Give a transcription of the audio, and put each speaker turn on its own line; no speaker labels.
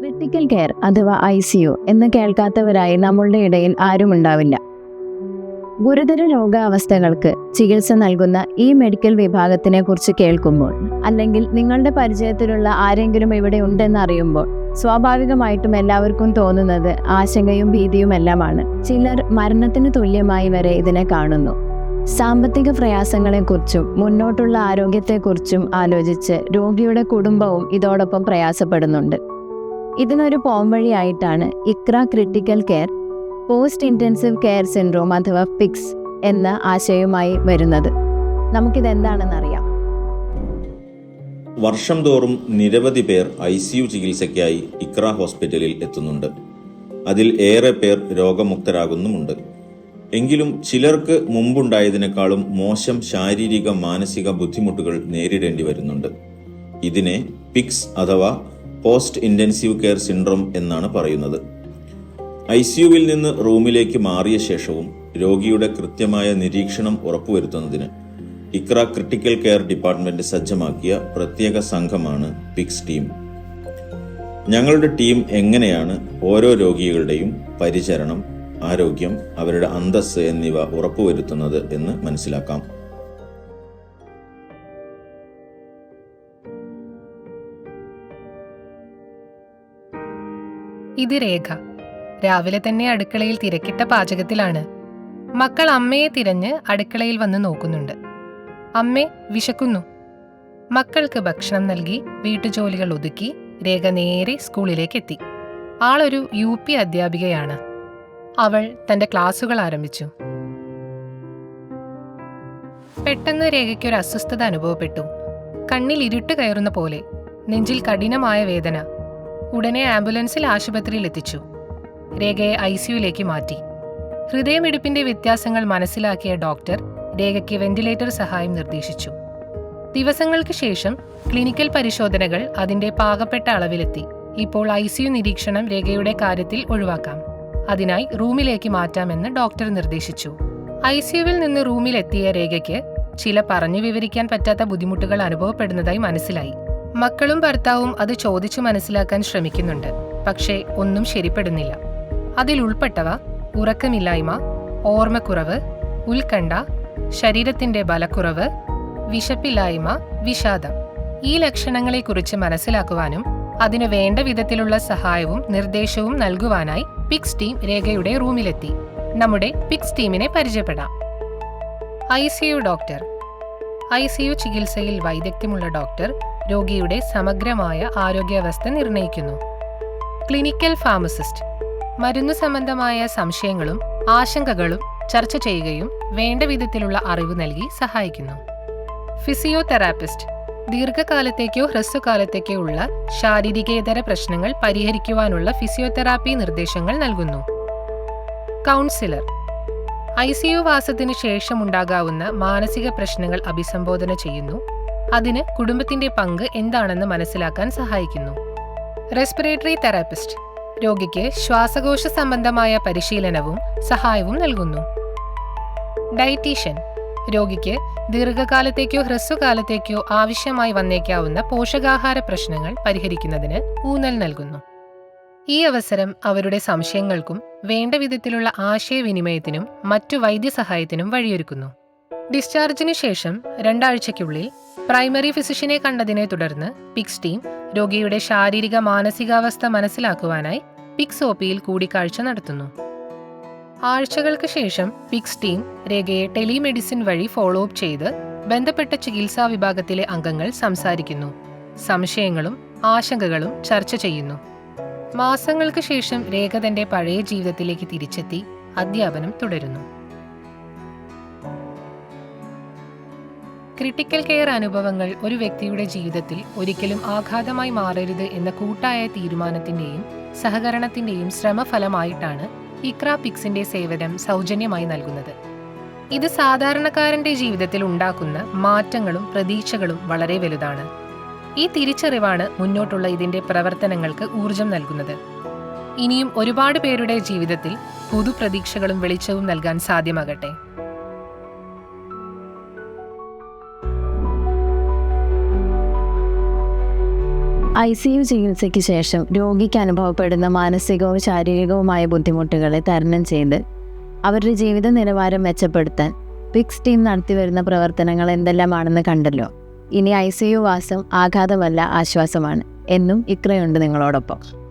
Critical care അഥവാ I C U എന്ന് കേൾക്കാത്തവരായി നമ്മളുടെ ഇടയിൽ ആരുമുണ്ടാവില്ല ഗുരുതര രോഗാവസ്ഥകൾക്ക് ചികിത്സ നൽകുന്ന ഈ മെഡിക്കൽ വിഭാഗത്തിനെ കുറിച്ച് കേൾക്കുമ്പോൾ അല്ലെങ്കിൽ നിങ്ങളുടെ പരിചയത്തിലുള്ള ആരെങ്കിലും ഇവിടെ ഉണ്ടെന്ന് അറിയുമ്പോൾ സ്വാഭാവികമായിട്ടും എല്ലാവർക്കും തോന്നുന്നത് ആശങ്കയും ഭീതിയുമെല്ലാമാണ്. ചിലർ മരണത്തിന് തുല്യമായി വരെ ഇതിനെ കാണുന്നു. സാമ്പത്തിക പ്രയാസങ്ങളെക്കുറിച്ചും മുന്നോട്ടുള്ള ആരോഗ്യത്തെക്കുറിച്ചും ആലോചിച്ച് രോഗിയുടെ കുടുംബവും ഇതോടൊപ്പം പ്രയാസപ്പെടുന്നുണ്ട്. ഇതിനൊരു പോംവഴിയായിട്ടാണ് Iqra critical care post intensive care syndrome അഥവാ പിക്സ് എന്ന ആശയവുമായി വരുന്നത്. നമുക്കിതെന്താണെന്നറിയാം.
വർഷം തോറും നിരവധി പേർ ഐ സി യു ചികിത്സയ്ക്കായി ഇക്ര ഹോസ്പിറ്റലിൽ എത്തുന്നുണ്ട്. അതിൽ ഏറെ പേർ രോഗമുക്തരാകുന്നുമുണ്ട്. എങ്കിലും ചിലർക്ക് മുമ്പുണ്ടായതിനേക്കാളും മോശം ശാരീരിക മാനസിക ബുദ്ധിമുട്ടുകൾ നേരിടേണ്ടി വരുന്നുണ്ട്. ഇതിനെ പിക്സ് അഥവാ പോസ്റ്റ് ഇന്റൻസീവ് കെയർ സിൻഡ്രോം എന്നാണ് പറയുന്നത്. ഐ സിയുവിൽ നിന്ന് റൂമിലേക്ക് മാറിയ ശേഷവും രോഗിയുടെ കൃത്യമായ നിരീക്ഷണം ഉറപ്പുവരുത്തുന്നതിന് ഇക്ര ക്രിട്ടിക്കൽ കെയർ ഡിപ്പാർട്ട്മെന്റ് സജ്ജമാക്കിയ പ്രത്യേക സംഘമാണ് പിക്സ് ടീം. ഞങ്ങളുടെ ടീം എങ്ങനെയാണ് ഓരോ രോഗികളുടെയും പരിചരണം ആരോഗ്യം അവരുടെ അന്തസ് എന്നിവ ഉറപ്പുവരുത്തുന്നത് എന്ന് മനസ്സിലാക്കാം.
ഇത് രേഖ. രാവിലെ തന്നെ അടുക്കളയിൽ തിരക്കിട്ട പാചകത്തിലാണ്. മക്കൾ അമ്മയെ തിരഞ്ഞ് അടുക്കളയിൽ വന്ന് നോക്കുന്നുണ്ട്. അമ്മ വിശക്കുന്നു. മക്കൾക്ക് ഭക്ഷണം നൽകി വീട്ടുജോലികൾ ഒതുക്കി രേഖ നേരെ സ്കൂളിലേക്ക് എത്തി ആളൊരു യു പി അധ്യാപികയാണ്. അവൾ തന്റെ ക്ലാസുകൾ ആരംഭിച്ചു. പെട്ടെന്ന് രേഖയ്ക്ക് ഒരു അസ്വസ്ഥത അനുഭവപ്പെട്ടു. കണ്ണിൽ ഇരുട്ട് കയറുന്ന പോലെ നെഞ്ചിൽ കഠിനമായ വേദന ഉടനെ ആംബുലൻസിൽ ആശുപത്രിയിൽ എത്തിച്ചു. രേഖയെ ഐ സിയുലേക്ക് മാറ്റി. ഹൃദയമിടിപ്പിന്റെ വ്യത്യാസങ്ങൾ മനസ്സിലാക്കിയ ഡോക്ടർ രേഖയ്ക്ക് വെന്റിലേറ്റർ സഹായം നിർദ്ദേശിച്ചു. ദിവസങ്ങൾക്ക് ശേഷം ക്ലിനിക്കൽ പരിശോധനകൾ അതിന്റെ പാകപ്പെട്ട അളവിലെത്തി. ഇപ്പോൾ ഐ നിരീക്ഷണം രേഖയുടെ കാര്യത്തിൽ ഒഴിവാക്കാം. അതിനായി റൂമിലേക്ക് മാറ്റാമെന്ന് ഡോക്ടർ നിർദ്ദേശിച്ചു. ഐ സിയുവിൽ നിന്ന് റൂമിലെത്തിയ രേഖയ്ക്ക് ചില പറഞ്ഞു വിവരിക്കാൻ പറ്റാത്ത ബുദ്ധിമുട്ടുകൾ അനുഭവപ്പെടുന്നതായി മനസ്സിലായി. മക്കളും ഭർത്താവും അത് ചോദിച്ചു മനസ്സിലാക്കാൻ ശ്രമിക്കുന്നുണ്ട്. പക്ഷേ ഒന്നും ശരിപ്പെടുന്നില്ല. അതിലുൾപ്പെട്ടവ ഉറക്കമില്ലായ്മ ഓർമ്മക്കുറവ് ഉത്കണ്ഠ ശരീരത്തിന്റെ ബലക്കുറവ് വിശപ്പില്ലായ്മ വിഷാദം. ഈ ലക്ഷണങ്ങളെക്കുറിച്ച് മനസ്സിലാക്കുവാനും അതിനു വേണ്ട വിധത്തിലുള്ള സഹായവും നിർദ്ദേശവും നൽകുവാനായി പിക്സ് ടീം രേഖയുടെ റൂമിലെത്തി. നമ്മുടെ പിക്സ് ടീമിനെ പരിചയപ്പെടാം. I C U doctor. I C U ചികിത്സയിൽ വൈദഗ്ധ്യമുള്ള ഡോക്ടർ രോഗിയുടെ സമഗ്രമായ ആരോഗ്യാവസ്ഥ നിർണയിക്കുന്നു ക്ലിനിക്കൽ ഫാർമസിസ്റ്റ്. മരുന്ന് സംബന്ധമായ സംശയങ്ങളും ആശങ്കകളും ചർച്ച ചെയ്യുകയും വേണ്ട വിധത്തിലുള്ള അറിവ് നൽകി സഹായിക്കുന്നു. ഫിസിയോതെറാപ്പിസ്റ്റ്. ദീർഘകാലത്തേക്കോ ഹ്രസ്വകാലത്തേക്കോ ഉള്ള ശാരീരികേതര പ്രശ്നങ്ങൾ പരിഹരിക്കുവാനുള്ള ഫിസിയോതെറാപ്പി നിർദ്ദേശങ്ങൾ നൽകുന്നു. കൗൺസിലർ. ഐ സി യു വാസത്തിനു ശേഷമുണ്ടാകാവുന്ന മാനസിക പ്രശ്നങ്ങൾ അഭിസംബോധന ചെയ്യുന്നു. അതിന് കുടുംബത്തിന്റെ പങ്ക് എന്താണെന്ന് മനസ്സിലാക്കാൻ സഹായിക്കുന്നു. Respiratory therapist. രോഗിക്ക് ശ്വാസകോശ സംബന്ധമായ പരിശീലനവും സഹായവും നൽകുന്നു. ഡയറ്റീഷ്യൻ. രോഗിക്ക് ദീർഘകാലത്തേക്കോ ഹ്രസ്വകാലത്തേക്കോ ആവശ്യമായി വന്നേക്കാവുന്ന പോഷകാഹാര പ്രശ്നങ്ങൾ പരിഹരിക്കുന്നതിന് ഊന്നൽ നൽകുന്നു. ഈ അവസരം അവരുടെ സംശയങ്ങൾക്കും വേണ്ട വിധത്തിലുള്ള ആശയവിനിമയത്തിനും മറ്റു വൈദ്യസഹായത്തിനും വഴിയൊരുക്കുന്നു. ഡിസ്ചാർജിന് ശേഷം രണ്ടാഴ്ചയ്ക്കുള്ളിൽ പ്രൈമറി ഫിസിഷ്യനെ കണ്ടതിനെ തുടർന്ന് പിക്സ് ടീം രോഗിയുടെ ശാരീരിക മാനസികാവസ്ഥ മനസ്സിലാക്കുവാനായി പിക്സ് ഒ പിയിൽ കൂടിക്കാഴ്ച നടത്തുന്നു. ആഴ്ചകൾക്ക് ശേഷം പിക്സ് ടീം രേഖയെ ടെലിമെഡിസിൻ വഴി ഫോളോ അപ്പ് ചെയ്ത് ബന്ധപ്പെട്ട ചികിത്സാ വിഭാഗത്തിലെ അംഗങ്ങൾ സംസാരിക്കുന്നു. സംശയങ്ങളും ആശങ്കകളും ചർച്ച ചെയ്യുന്നു. മാസങ്ങൾക്ക് ശേഷം രേഖ തന്റെ പഴയ ജീവിതത്തിലേക്ക് തിരിച്ചെത്തി അധ്യാപനം തുടരുന്നു. ക്രിട്ടിക്കൽ കെയർ അനുഭവങ്ങൾ ഒരു വ്യക്തിയുടെ ജീവിതത്തിൽ ഒരിക്കലും ആഘാതമായി മാറരുത് എന്ന കൂട്ടായ തീരുമാനത്തിന്റെയും സഹകരണത്തിന്റെയും ശ്രമഫലമായിട്ടാണ് ഇക്ര പിക്സിന്റെ സേവനം സൗജന്യമായി നൽകുന്നത്. ഇത് സാധാരണക്കാരന്റെ ജീവിതത്തിൽ ഉണ്ടാക്കുന്ന മാറ്റങ്ങളും പ്രതീക്ഷകളും വളരെ വലുതാണ്. ഈ തിരിച്ചറിവാണ് മുന്നോട്ടുള്ള ഇതിന്റെ പ്രവർത്തനങ്ങൾക്ക് ഊർജം നൽകുന്നത്. ഇനിയും ഒരുപാട് പേരുടെ ജീവിതത്തിൽ പുതുപ്രതീക്ഷകളും വെളിച്ചവും നൽകാൻ സാധ്യമാകട്ടെ.
ഐ സി യു ചികിത്സയ്ക്ക് ശേഷം രോഗിക്ക് അനുഭവപ്പെടുന്ന മാനസികവും ശാരീരികവുമായ ബുദ്ധിമുട്ടുകളെ തരണം ചെയ്ത് അവരുടെ ജീവിത നിലവാരം മെച്ചപ്പെടുത്താൻ പിക്സ് ടീം നടത്തിവരുന്ന പ്രവർത്തനങ്ങൾ എന്തെല്ലാമാണെന്ന് കണ്ടല്ലോ. ഇനി ഐ സി യു വാസം ആഘാതമല്ല ആശ്വാസമാണ്. എന്നും ഇക്രയുണ്ട് നിങ്ങളോടൊപ്പം.